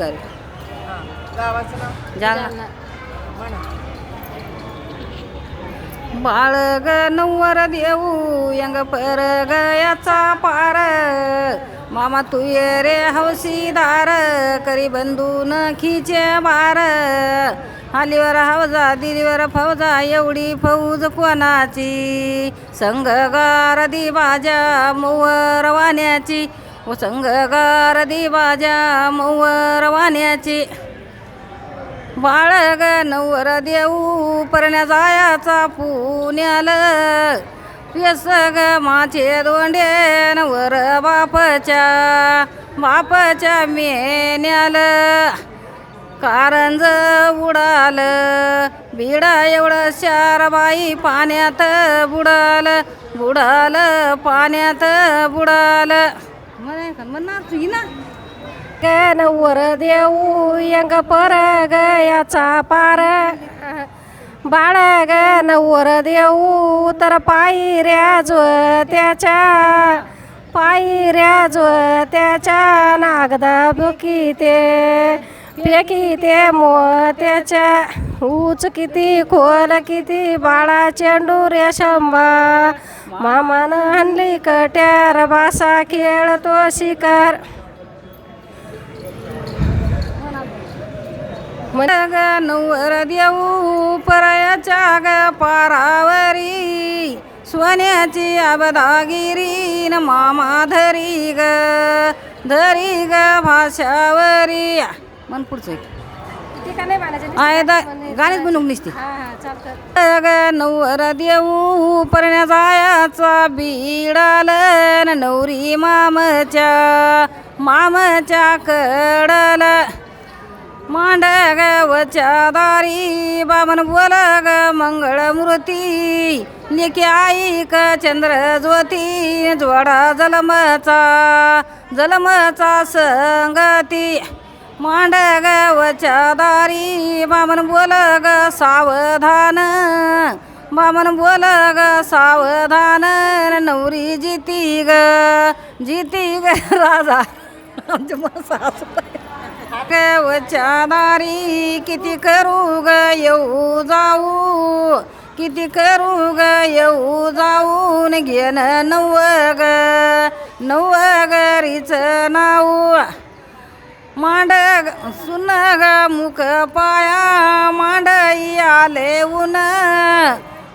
घरी गावाचं नाव? जालना. म्हणा बाळ ग नव्वर देऊ यंग पर गयाचा पार. मामा तू ये रे हौशीदार करी बंधून खिचे बार. हालीवर हवजा दिलीवर फौजा एवढी फौज कोणाची? संघगार दिवाजा मोवर वाण्याची. व संघगार दिवाजा मोवर वाण्याची बाळग नवर देऊ परण्या जायाचा पुण्याल. पेस ग माचे दोंडे नवर बापच्या बापच्या मेन्याल कारंज उडाल बिडा एवढं शार बाई पाण्यात बुडाल बुडाल पाण्यात बुडाल. म्हणणार तुझी देऊ यंग पर गयाचा पार बाळ ग नवर देऊ तर पायऱ्या जो त्याच्या पायऱ्या जो त्याच्या नागदा बुकी ते पेकी ते मोत्याच्या ऊच किती खोल किती बाळा चेंडू रे शंभा मामान हनली कट्यार बासा खेळतो शिकार. मग नवर देऊ परायाच्या ग पारावरी सोन्याची अबदागिरी न मामा धरी ग धरी ग भाषावरी. मन पुढचं एक. आहे दा गाणीच बनवून निसते ग नवर देऊ परण्या जायाचा बिडाल नवरी मामच्या मामच्या कडल. मांड ग वच्या दारी बामन बोल ग मंगळ मूर्ती लेखी आई क चंद्र ज्योती जोडा जलमचा जलमचा संगती. मांड ग वच्या दारी बामन बोल ग सावधान. बामन बोल ग सावधान नवरी जिती ग जिती ग राजा. वच्या दारी किती करू ग येऊ जाऊ. किती करू ग येऊ जाऊन घेन नव ग नव गरीच नाव. मांड ग- सुन ग मुख पाया मांडई आले ऊन.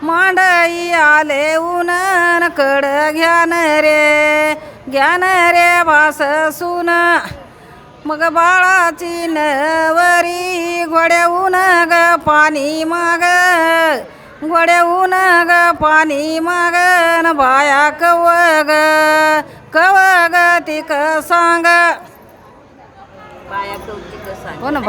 मांडई आले ऊन न कड घ्यान रे घ्यान रे भास सुन. मग बाळाची नवरी घोड्याहून ग पाणी माग घोड्याहून ग पाणी माग न बाया कव ग कव ग तिक सांग. हो ना